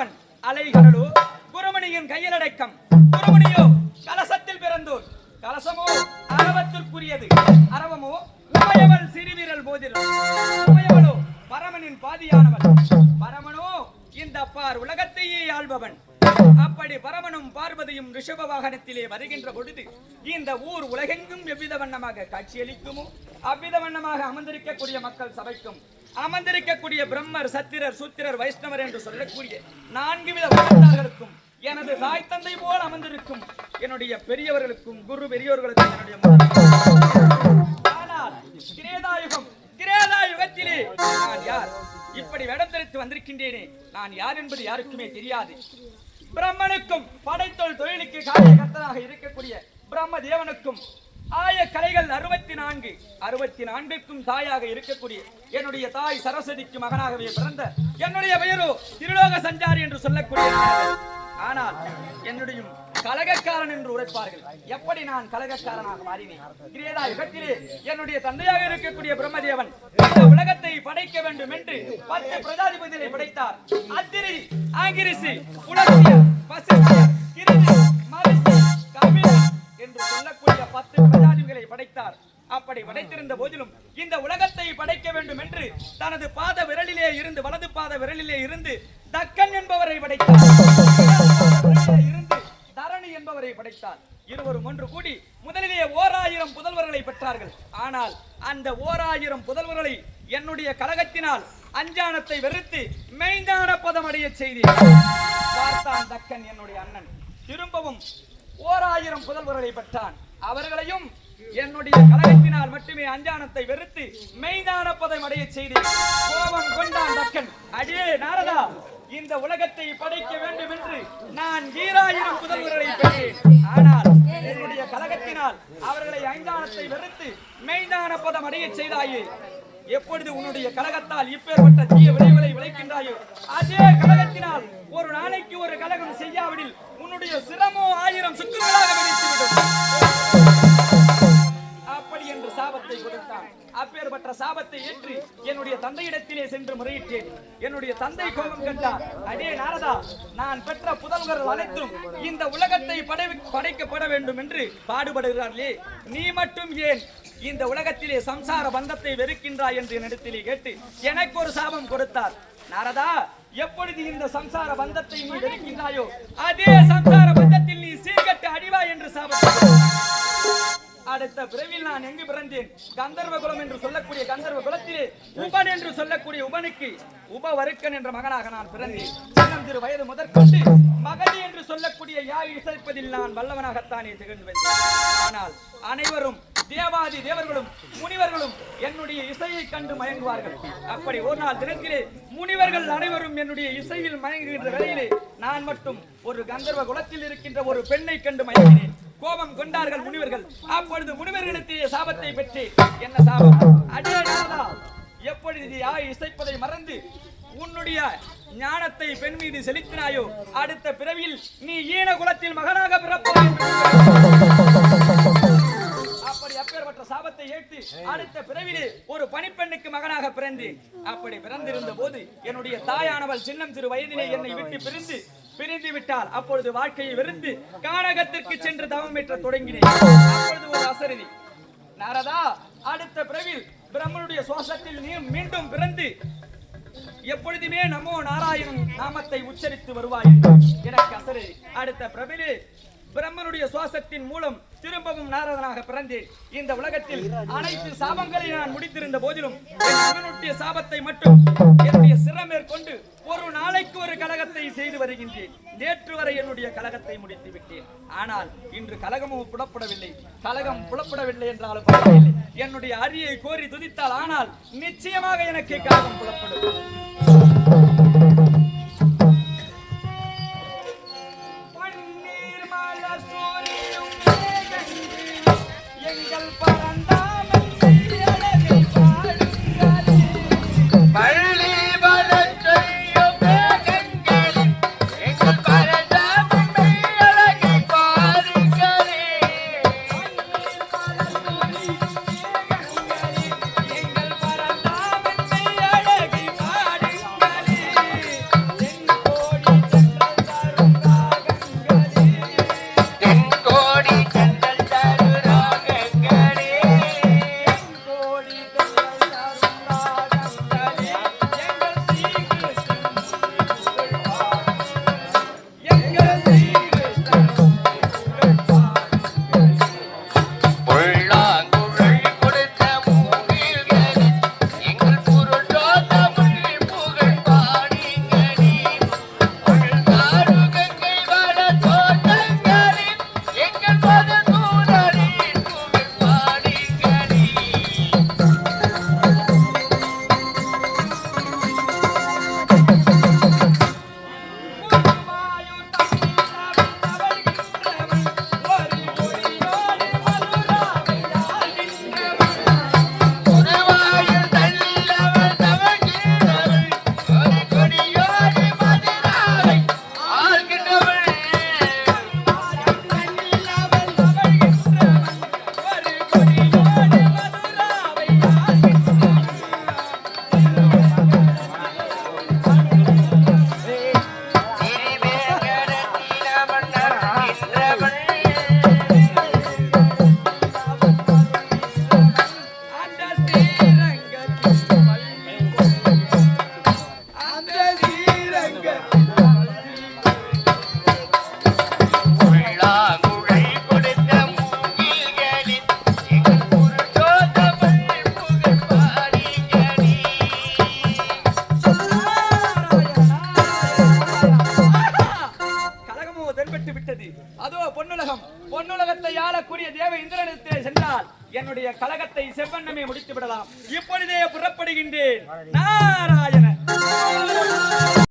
குமரன் அலைகடலோ குருமணியின் கையலடக்கம். குருமணியோ கலசத்தில் பிறந்தோர். கலசமோ அரவத்திற்குரியது அரவமோ உமையவள் சிறுவிரல் போதிலும். உமையவளோ பரமனின் பாதியானவள். பரமனோ இந்த பார் உலகத்தையே ஆள்பவன். அப்படி பரமனும் பார்வதியும் ரிஷப வாகனத்திலே வருகின்ற பொழுது இந்த ஊர் உலகெங்கும் எவ்வித வண்ணமாக காட்சியளிக்குமோ அவ்வித வண்ணமாக அமர்ந்திருக்கக்கூடிய மக்கள் சபைக்கும் அமர்ந்திருக்கக்கூடிய பிரம்மர் சத்திரர் சூத்திரர் வைஷ்ணவர் என்று சொல்லக்கூடிய நான்கு வித வண்ணத்தார்களுக்கும் எனது தாய் தந்தை போல் அமர்ந்திருக்கும் என்னுடைய பெரியவர்களுக்கும் குரு பெரியோர்களுக்கும் என்னுடைய ஆனால் கிரேதாயுகம் கிரேதா யுகத்திலே நான் யார்? இப்படி வேடம் தெரித்து வந்திருக்கின்றேனே நான் யார் என்பது யாருக்குமே தெரியாது. பிரம்மனுக்கும் படைத்தொல் தொழிலுக்கு காரியகர்த்தனாக இருக்கக்கூடிய பிரம்ம தேவனுக்கும் ஆய கலைகள் அறுபத்தி நான்கு அறுபத்தி நான்குக்கும் தாயாக இருக்கக்கூடிய என்னுடைய தாய் சரஸ்வதிக்கு மகனாகவே பிறந்த என்னுடைய பெயரோ திருலோக சஞ்சாரி என்று சொல்லக்கூடிய ஆனால் என்னுடைய கலகக்காரன் என்று உரைப்பார்கள். எப்படி நான் கலகக்காரனாக மாறினேன்? கிரேதா யுகத்திலே என்னுடைய தந்தையாக இருக்கக்கூடிய பிரம்மதேவன் இந்த உலகத்தை படைக்க வேண்டும் என்று பத்து பிரஜாதிபதிகளை படைத்தார். அத்திரி ஆங்கிரிசி புலசிய பசு கிருதி என்று சொல்லக்கூடிய பத்து பிரஜாதிபதிகளை படைத்தார். அப்படி படைத்திருந்த போதிலும் இந்த உலகத்தை படைக்க வேண்டும் என்று தனது பாத விரலிலே இருந்து வலது பாத விரலிலே இருந்து தக்கன் என்பவரை படைத்தார். இருந்து தரணி என்பவரை படைத்தார். இருவரும் ஒன்று கூடி முதலிலே ஓர் ஆயிரம் புதல்வர்களை பெற்றார்கள். ஆனால் அந்த ஓர் ஆயிரம் புதல்வர்களை என்னுடைய கழகத்தினால் அஞ்சானத்தை வெறுத்து மெய்ஞான பதம் அடைய செய்தி பார்த்தான் தக்கன் என்னுடைய அண்ணன்? திரும்பவும் ஓர் ஆயிரம் புதல்வர்களை பெற்றான். அவர்களையும் என்னுடைய கழகத்தினால் மட்டுமே அஞ்சானத்தை வெறுத்து மெய்தான பதம் அடைய செய்து கோபம் கொண்டான் தக்கன். அடியே நாரதா இந்த உலகத்தை படைக்க வேண்டும் என்று நான் ஈராயிரம் புதல்வர்களை பெற்றேன். ஆனால் என்னுடைய கலகத்தினால் அவர்களை ஐந்தானத்தை வெறுத்து மெய்தான பதம் அடைய செய்தாயே. எப்பொழுது உன்னுடைய கழகத்தால் இப்பேற்பட்ட தீய விளைவுகளை விளைக்கின்றாயோ அதே கழகத்தினால் ஒரு நாளைக்கு ஒரு கழகம் செய்யாவிடில் உன்னுடைய சிரமோ ஆயிரம் சுக்குகளாக விளைத்துவிடும் அப்படி என்று சாபத்தை கொடுத்தான். அப்பேற்பட்ட சாபத்தை ஏற்று என்னுடைய தந்தையிடத்திலே சென்று முறையிட்டேன். என்னுடைய தந்தை கோபம் கண்டார். அடே நாரதா நான் பெற்ற புதல்வர்கள் அனைத்தும் இந்த உலகத்தை படை படைக்கப்பட வேண்டும் என்று பாடுபடுகிறார்களே. நீ மட்டும் ஏன் இந்த உலகத்திலே சம்சார பந்தத்தை வெறுக்கின்றாய் என்று என்னிடத்திலே கேட்டு எனக்கு ஒரு சாபம் கொடுத்தார். நாரதா எப்பொழுது இந்த சம்சார பந்தத்தை நீ வெறுக்கின்றாயோ அதே சம்சார பந்தத்தில் நீ சீர்கட்டு அடிவாய் என்று சாபம் அடுத்த பிறவில் நான் எங்கு பிறந்தேன்? கந்தர்வ குலம் என்று சொல்லக்கூடிய கந்தர்வ குலத்திலே உபன் என்று சொல்லக்கூடிய உபனுக்கு உபவருக்கன் என்ற மகனாக நான் பிறந்தேன். சின்னம் திரு வயது முதற்கொண்டு மகதி என்று சொல்லக்கூடிய யாய் இசைப்பதில் நான் வல்லவனாகத்தானே திகழ்ந்து வந்தேன். ஆனால் அனைவரும் தேவாதி தேவர்களும் முனிவர்களும் என்னுடைய இசையை கண்டு மயங்குவார்கள். அப்படி ஒரு நாள் தினத்திலே முனிவர்கள் அனைவரும் என்னுடைய இசையில் மயங்குகின்ற வேளையிலே நான் மட்டும் ஒரு கந்தர்வ குலத்தில் இருக்கின்ற ஒரு பெண்ணை கண்டு மயங்கினேன். கோபம் கொண்டார்கள் முனிவர்கள். அப்பொழுது முனிவர்களிடத்திலே சாபத்தை பெற்று. என்ன சாபம்? அடே எப்பொழுது நீ இசைப்பதை மறந்து உன்னுடைய ஞானத்தை பெண் மீது செலுத்தினாயோ? அடுத்த பிறவியில் நீ ஈன குலத்தில் மகனாக பிறப்பாய் அப்பேற்பட்ட சாபத்தை ஏற்று அடுத்த பிறவிலே ஒரு பணிப்பெண்ணுக்கு மகனாக பிறந்தேன். அப்படி பிறந்திருந்த போது என்னுடைய தாயானவள் சின்னம் சிறு வயதிலே என்னை விட்டு பிரிந்து பிரிந்து விட்டால் அப்பொழுது வாழ்க்கையை வெறுத்து கானகத்திற்கு சென்று தவம் ஏற்ற தொடங்கினேன். அப்பொழுது ஒரு அசரதி நாரதா அடுத்த பிறவில் பிரம்மனுடைய சுவாசத்தில் நீ மீண்டும் பிறந்து எப்பொழுதுமே நமோ நாராயணன் நாமத்தை உச்சரித்து வருவாய் என்று எனக்கு அசரே அடுத்த பிரபிலே பிரம்மனுடைய சுவாசத்தின் மூலம் திரும்பவும் நாரதனாக பிறந்தேன் இந்த உலகத்தில் அனைத்து சாபங்களை நான் முடித்திருந்த போதிலும் என் சாபத்தை மட்டும் என்னுடைய சிறமேற்கொண்டு ஒரு நாளைக்கு ஒரு கலகத்தை செய்து வருகின்றேன். நேற்று வரை என்னுடைய கலகத்தை முடித்து விட்டேன். ஆனால் இன்று கலகமும் புலப்படவில்லை. கலகம் புலப்படவில்லை என்றாலும் பரவாயில்லை. என்னுடைய அரியை கோரி துதித்தால் ஆனால் நிச்சயமாக எனக்கு கலகம் புலப்படும். didn't